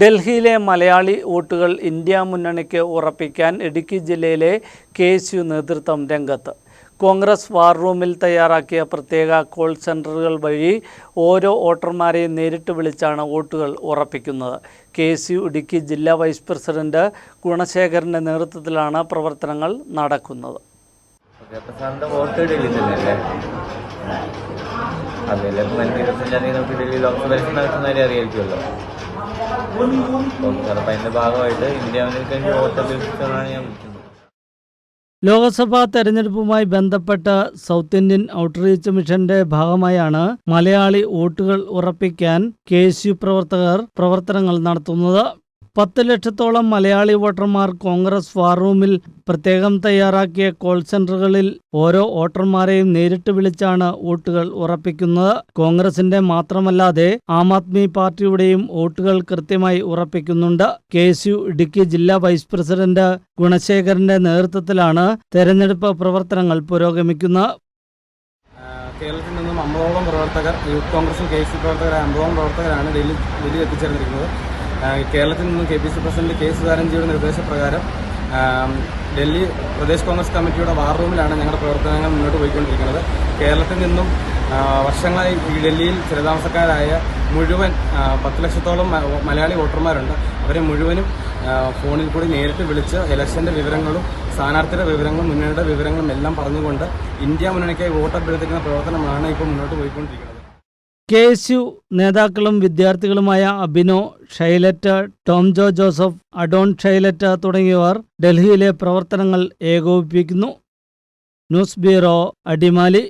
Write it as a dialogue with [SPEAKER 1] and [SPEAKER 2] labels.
[SPEAKER 1] ഡൽഹിയിലെ മലയാളി വോട്ടുകൾ ഇന്ത്യ മുന്നണിക്ക് ഉറപ്പിക്കാൻ ഇടുക്കി ജില്ലയിലെ കെ എസ് യു നേതൃത്വം രംഗത്ത് കോൺഗ്രസ് വാർ റൂമിൽ തയ്യാറാക്കിയ പ്രത്യേക കോൾ സെൻ്ററുകൾ വഴി ഓരോ വോട്ടർമാരെയും നേരിട്ട് വിളിച്ചാണ് വോട്ടുകൾ ഉറപ്പിക്കുന്നത് കെ എസ് യു ഇടുക്കി ജില്ലാ വൈസ് പ്രസിഡന്റ് ഗുണശേഖരൻ്റെ നേതൃത്വത്തിലാണ് പ്രവർത്തനങ്ങൾ നടക്കുന്നത് ഡൽഹി ലോക്സഭ ഇലക്ഷൻ അറിയായിരിക്കുമല്ലോ ലോകസഭാ ഭാഗമായിട്ട് ഇന്ത്യ അമേരിക്കൻ ലോക്സഭാ തെരഞ്ഞെടുപ്പുമായി ബന്ധപ്പെട്ട സൗത്ത് ഇന്ത്യൻ ഔട്ട്റീച്ച് മിഷന്റെ ഭാഗമായാണ് മലയാളി വോട്ടുകൾ ഉറപ്പിക്കാൻ കെ പ്രവർത്തകർ പ്രവർത്തനങ്ങൾ നടത്തുന്നത് പത്ത് ലക്ഷത്തോളം മലയാളി വോട്ടർമാർ കോൺഗ്രസ് വാർ റൂമിൽ പ്രത്യേകം തയ്യാറാക്കിയ കോൾ സെന്ററുകളിൽ ഓരോ വോട്ടർമാരെയും നേരിട്ട് വിളിച്ചാണ് വോട്ടുകൾ ഉറപ്പിക്കുന്നത് കോൺഗ്രസിന്റെ മാത്രമല്ലാതെ ആം ആദ്മി പാർട്ടിയുടെയും വോട്ടുകൾ കൃത്യമായി ഉറപ്പിക്കുന്നുണ്ട് കെ എസ് യു ഇടുക്കി ജില്ലാ വൈസ് പ്രസിഡന്റ് ഗുണശേഖരന്റെ നേതൃത്വത്തിലാണ് തെരഞ്ഞെടുപ്പ് പ്രവർത്തനങ്ങൾ പുരോഗമിക്കുന്നത്
[SPEAKER 2] കേരളത്തിൽ നിന്നും അമ്പതോളം പ്രവർത്തകർ യൂത്ത് കോൺഗ്രസും കെ എസ് യു പ്രവർത്തകർ അമ്പതോളം പ്രവർത്തകരാണ് ഡൽഹി ഡൽഹി എത്തിച്ചേർന്നിരിക്കുന്നത് കേരളത്തിൽ നിന്നും K P C president K സുധാരൻജിയുടെ നിർദ്ദേശപ്രകാരം ഡൽഹി പ്രദേശ് കോൺഗ്രസ് കമ്മിറ്റിയുടെ വാർ റൂമിലാണ് ഞങ്ങളുടെ പ്രവർത്തനങ്ങൾ മുന്നോട്ട് പോയിക്കൊണ്ടിരിക്കുന്നത് കേരളത്തിൽ നിന്നും വർഷങ്ങളായി ഈ ഡൽഹിയിൽ ചിലതാമസക്കാരായ മുഴുവൻ പത്ത് ലക്ഷത്തോളം മലയാളി വോട്ടർമാരുണ്ട് അവരെ മുഴുവനും ഫോണിൽ കൂടി നേരിട്ട് വിളിച്ച് ഇലക്ഷൻ്റെ വിവരങ്ങളും സ്ഥാനാർത്ഥിയുടെ വിവരങ്ങളും മുന്നണിയുടെ വിവരങ്ങളും എല്ലാം പറഞ്ഞുകൊണ്ട് ഇന്ത്യ മുന്നണിക്കായി വോട്ട് അഭ്യർത്ഥിക്കുന്ന പ്രവർത്തനമാണ് ഇപ്പോൾ മുന്നോട്ട് പോയിക്കൊണ്ടിരിക്കുന്നത്
[SPEAKER 1] കെ എസ് യു നേതാക്കളും വിദ്യാർത്ഥികളുമായ അബിനോ ഷൈലറ്റ ടോം ജോ ജോസഫ് അഡോൺ ഷൈലറ്റ തുടങ്ങിയവർ ഡൽഹിയിലെ പ്രവർത്തനങ്ങൾ ഏകോപിപ്പിക്കുന്നു ന്യൂസ് ബ്യൂറോ അടിമാലി